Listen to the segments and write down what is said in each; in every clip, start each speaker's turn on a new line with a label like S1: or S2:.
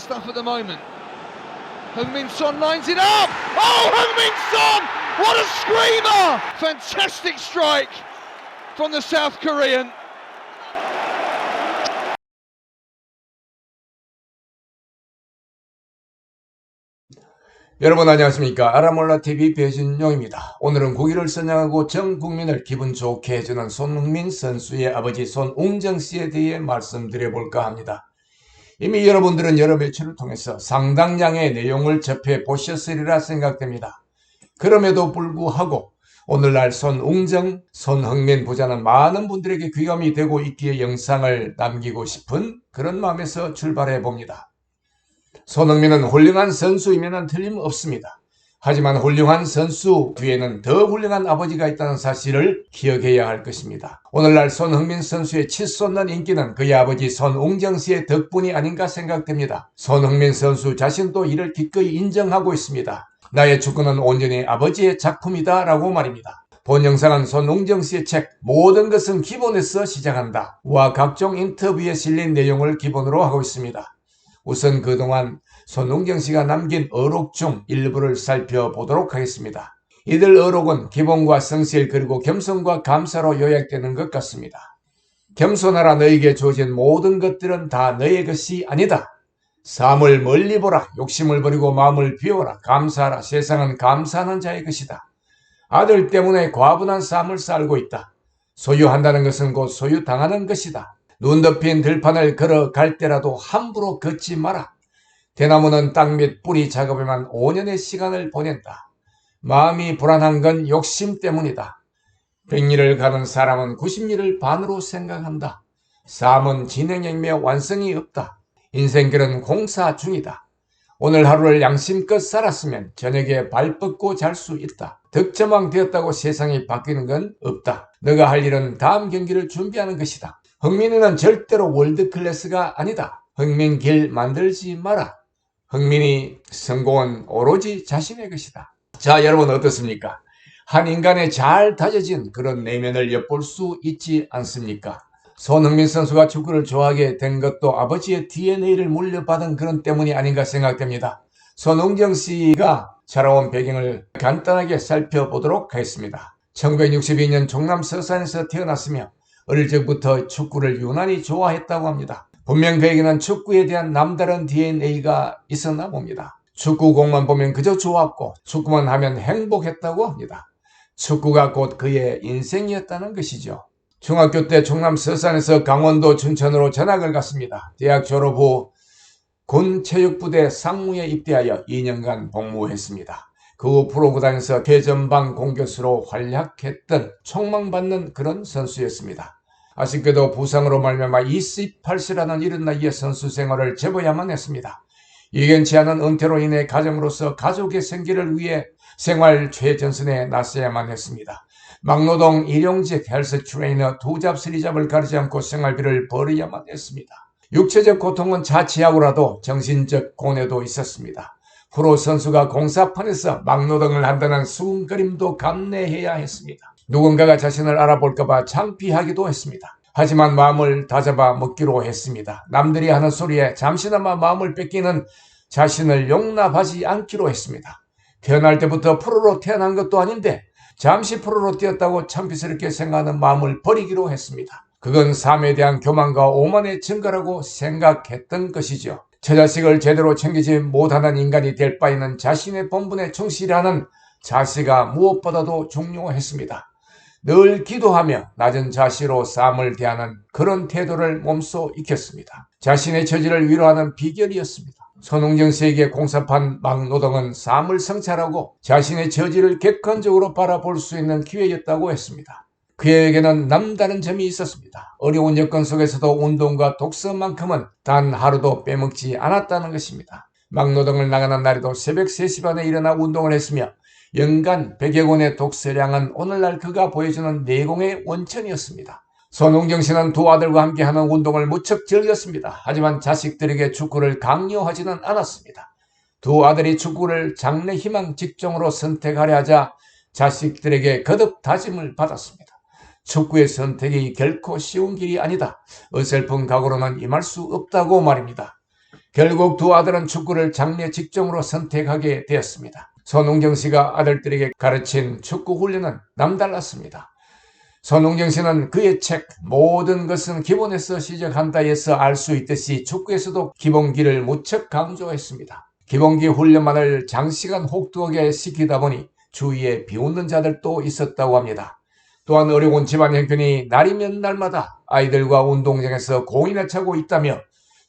S1: stuff at the moment. Heung-Min Son lines it up. Oh, Heung-Min Son! What a screamer! Fantastic strike from the South Korean.
S2: 여러분 안녕하십니까 아라몰라TV 배진용입니다. 오늘은 국위를 선양하고 전 국민을 기분 좋게 해주는 손흥민 선수의 아버지 손웅정씨에 대해 말씀드려볼까 합니다. 이미 여러분들은 여러 매체를 통해서 상당량의 내용을 접해 보셨으리라 생각됩니다. 그럼에도 불구하고 오늘날 손웅정, 손흥민 부자는 많은 분들에게 귀감이 되고 있기에 영상을 남기고 싶은 그런 마음에서 출발해 봅니다. 손흥민은 훌륭한 선수이면 틀림없습니다. 하지만 훌륭한 선수 뒤에는 더 훌륭한 아버지가 있다는 사실을 기억해야 할 것입니다. 오늘날 손흥민 선수의 치솟는 인기는 그의 아버지 손웅정 씨의 덕분이 아닌가 생각됩니다. 손흥민 선수 자신도 이를 기꺼이 인정하고 있습니다. 나의 축구는 온전히 아버지의 작품이다 라고 말입니다. 본 영상은 손웅정 씨의 책 모든 것은 기본에서 시작한다 와 각종 인터뷰에 실린 내용을 기본으로 하고 있습니다. 우선 그동안 손웅정 씨가 남긴 어록 중 일부를 살펴보도록 하겠습니다. 이들 어록은 기본과 성실 그리고 겸손과 감사로 요약되는 것 같습니다. 겸손하라 너에게 주어진 모든 것들은 다 너의 것이 아니다. 삶을 멀리 보라 욕심을 버리고 마음을 비워라 감사하라 세상은 감사하는 자의 것이다. 아들 때문에 과분한 삶을 살고 있다. 소유한다는 것은 곧 소유당하는 것이다. 눈 덮인 들판을 걸어갈 때라도 함부로 걷지 마라. 대나무는 땅 및 뿌리 작업에만 5년의 시간을 보낸다. 마음이 불안한 건 욕심 때문이다. 100일을 가는 사람은 90일을 반으로 생각한다. 삶은 진행형며 완성이 없다. 인생길은 공사 중이다. 오늘 하루를 양심껏 살았으면 저녁에 발 뻗고 잘 수 있다. 득점왕 되었다고 세상이 바뀌는 건 없다. 너가 할 일은 다음 경기를 준비하는 것이다. 흥민이는 절대로 월드 클래스가 아니다. 흥민 길 만들지 마라. 흥민이 성공은 오로지 자신의 것이다. 자, 여러분 어떻습니까? 한 인간의 잘 다져진 그런 내면을 엿볼 수 있지 않습니까? 손흥민 선수가 축구를 좋아하게 된 것도 아버지의 DNA를 물려받은 그런 때문이 아닌가 생각됩니다. 손웅정 씨가 자라온 배경을 간단하게 살펴보도록 하겠습니다. 1962년 종남 서산에서 태어났으며 어릴 적부터 축구를 유난히 좋아했다고 합니다. 분명 그에게는 축구에 대한 남다른 DNA가 있었나 봅니다. 축구공만 보면 그저 좋았고 축구만 하면 행복했다고 합니다. 축구가 곧 그의 인생이었다는 것이죠. 중학교 때 충남 서산에서 강원도 춘천으로 전학을 갔습니다. 대학 졸업 후 군 체육부대 상무에 입대하여 2년간 복무했습니다. 그 후 프로구단에서 최전방 공격수로 활약했던 촉망받는 그런 선수였습니다. 아쉽게도 부상으로 말미암아 28세라는 이른 나이에 선수 생활을 접어야만 했습니다. 예견치 않은 은퇴로 인해 가정으로서 가족의 생계를 위해 생활 최전선에 나서야만 했습니다. 막노동 일용직 헬스 트레이너 두 잡, 쓰리 잡을 가리지 않고 생활비를 벌어야만 했습니다. 육체적 고통은 자취하고라도 정신적 고뇌도 있었습니다. 프로 선수가 공사판에서 막노동을 한다는 수군거림도 감내해야 했습니다. 누군가가 자신을 알아볼까봐 창피하기도 했습니다. 하지만 마음을 다잡아 먹기로 했습니다. 남들이 하는 소리에 잠시나마 마음을 뺏기는 자신을 용납하지 않기로 했습니다. 태어날 때부터 프로로 태어난 것도 아닌데 잠시 프로로 뛰었다고 창피스럽게 생각하는 마음을 버리기로 했습니다. 그건 삶에 대한 교만과 오만의 증거라고 생각했던 것이죠. 저 자식을 제대로 챙기지 못하는 인간이 될 바에는 자신의 본분에 충실하는 자세가 무엇보다도 중요했습니다. 늘 기도하며 낮은 자시로 삶을 대하는 그런 태도를 몸소 익혔습니다. 자신의 처지를 위로하는 비결이었습니다. 손흥정 씨에게 공사판 막노동은 삶을 성찰하고 자신의 처지를 객관적으로 바라볼 수 있는 기회였다고 했습니다. 그에게는 남다른 점이 있었습니다. 어려운 여건 속에서도 운동과 독서만큼은 단 하루도 빼먹지 않았다는 것입니다. 막노동을 나가는 날에도 새벽 3시 반에 일어나 운동을 했으며 연간 100여 권의 독서량은 오늘날 그가 보여주는 내공의 원천이었습니다. 손흥정 씨는 두 아들과 함께 하는 운동을 무척 즐겼습니다. 하지만 자식들에게 축구를 강요하지는 않았습니다. 두 아들이 축구를 장래 희망 직종으로 선택하려 하자 자식들에게 거듭 다짐을 받았습니다. 축구의 선택이 결코 쉬운 길이 아니다. 어설픈 각오로는 임할 수 없다고 말입니다. 결국 두 아들은 축구를 장래 직종으로 선택하게 되었습니다. 손웅정 씨가 아들들에게 가르친 축구 훈련은 남달랐습니다. 손웅정 씨는 그의 책 모든 것은 기본에서 시작한다에서 알 수 있듯이 축구에서도 기본기를 무척 강조했습니다. 기본기 훈련만을 장시간 혹독하게 시키다 보니 주위에 비웃는 자들도 있었다고 합니다. 또한 어려운 집안 형편이 날이면 날마다 아이들과 운동장에서 공이나 차고 있다며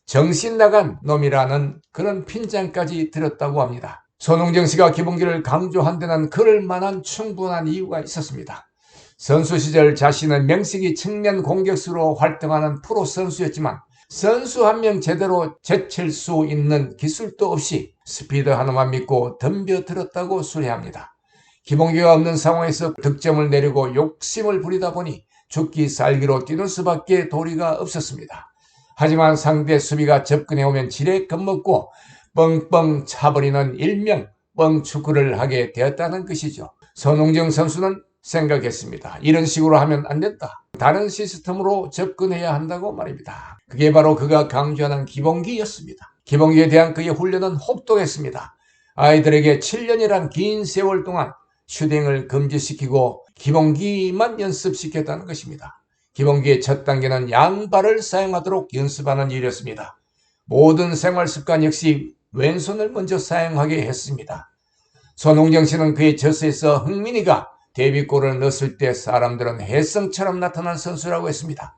S2: 정신 나간 놈이라는 그런 핀잔까지 들었다고 합니다. 손흥정 씨가 기본기를 강조한 데는 그럴 만한 충분한 이유가 있었습니다. 선수 시절 자신은 명식이 측면 공격수로 활동하는 프로 선수였지만 선수 한 명 제대로 제칠 수 있는 기술도 없이 스피드 하나만 믿고 덤벼들었다고 수리합니다. 기본기가 없는 상황에서 득점을 내리고 욕심을 부리다 보니 죽기 살기로 뛰는 수밖에 도리가 없었습니다. 하지만 상대 수비가 접근해 오면 지레 겁먹고 뻥뻥 차버리는 일명 뻥축구를 하게 되었다는 것이죠. 손흥정 선수는 생각했습니다. 이런 식으로 하면 안 된다. 다른 시스템으로 접근해야 한다고 말입니다. 그게 바로 그가 강조하는 기본기였습니다. 기본기에 대한 그의 훈련은 혹독했습니다. 아이들에게 7년이란 긴 세월 동안 슈팅을 금지시키고 기본기만 연습시켰다는 것입니다. 기본기의 첫 단계는 양발을 사용하도록 연습하는 일이었습니다. 모든 생활 습관 역시 왼손을 먼저 사용하게 했습니다. 손흥정 씨는 그의 저서에서 흥민이가 데뷔골을 넣었을 때 사람들은 혜성처럼 나타난 선수라고 했습니다.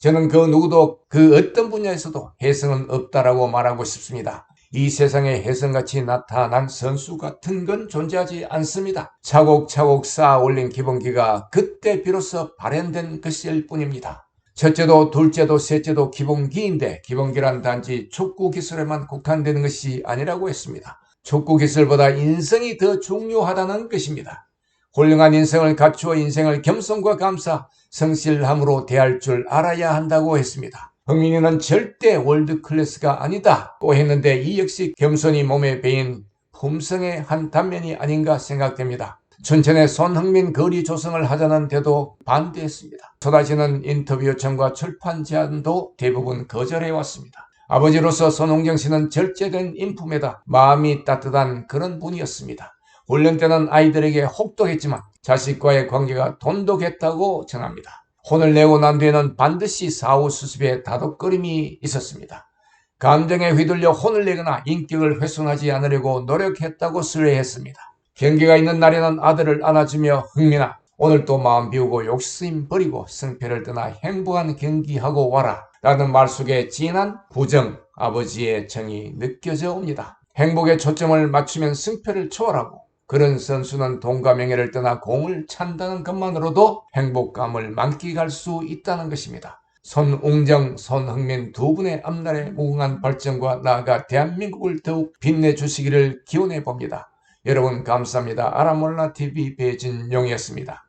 S2: 저는 그 누구도 그 어떤 분야에서도 혜성은 없다라고 말하고 싶습니다. 이 세상에 혜성같이 나타난 선수 같은 건 존재하지 않습니다. 차곡차곡 쌓아 올린 기본기가 그때 비로소 발현된 것일 뿐입니다. 첫째도 둘째도 셋째도 기본기인데 기본기란 단지 촉구 기술에만 국한되는 것이 아니라고 했습니다. 촉구 기술보다 인성이 더 중요하다는 것입니다. 훌륭한 인성을 갖추어 인생을 겸손과 감사, 성실함으로 대할 줄 알아야 한다고 했습니다. 흥민이는 절대 월드 클래스가 아니다 고 했는데 이 역시 겸손이 몸에 배인 품성의 한 단면이 아닌가 생각됩니다. 춘천의 손흥민 거리 조성을 하자는 데도 반대했습니다. 쏟아지는 인터뷰 요청과 출판 제안도 대부분 거절해 왔습니다. 아버지로서 손흥정 씨는 절제된 인품에다 마음이 따뜻한 그런 분이었습니다. 훈련 때는 아이들에게 혹독했지만 자식과의 관계가 돈독했다고 전합니다. 혼을 내고 난 뒤에는 반드시 사후 수습에 다독거림이 있었습니다. 감정에 휘둘려 혼을 내거나 인격을 훼손하지 않으려고 노력했다고 수뢰했습니다. 경기가 있는 날에는 아들을 안아주며 흥민아 오늘 또 마음 비우고 욕심 버리고 승패를 떠나 행복한 경기하고 와라 라는 말 속에 진한 부정 아버지의 정이 느껴져 옵니다. 행복에 초점을 맞추면 승패를 초월하고 그런 선수는 돈과 명예를 떠나 공을 찬다는 것만으로도 행복감을 만끽할 수 있다는 것입니다. 손웅정, 손흥민 두 분의 앞날의 무궁한 발전과 나아가 대한민국을 더욱 빛내주시기를 기원해 봅니다. 여러분 감사합니다. 아라몰라TV 배진용이었습니다.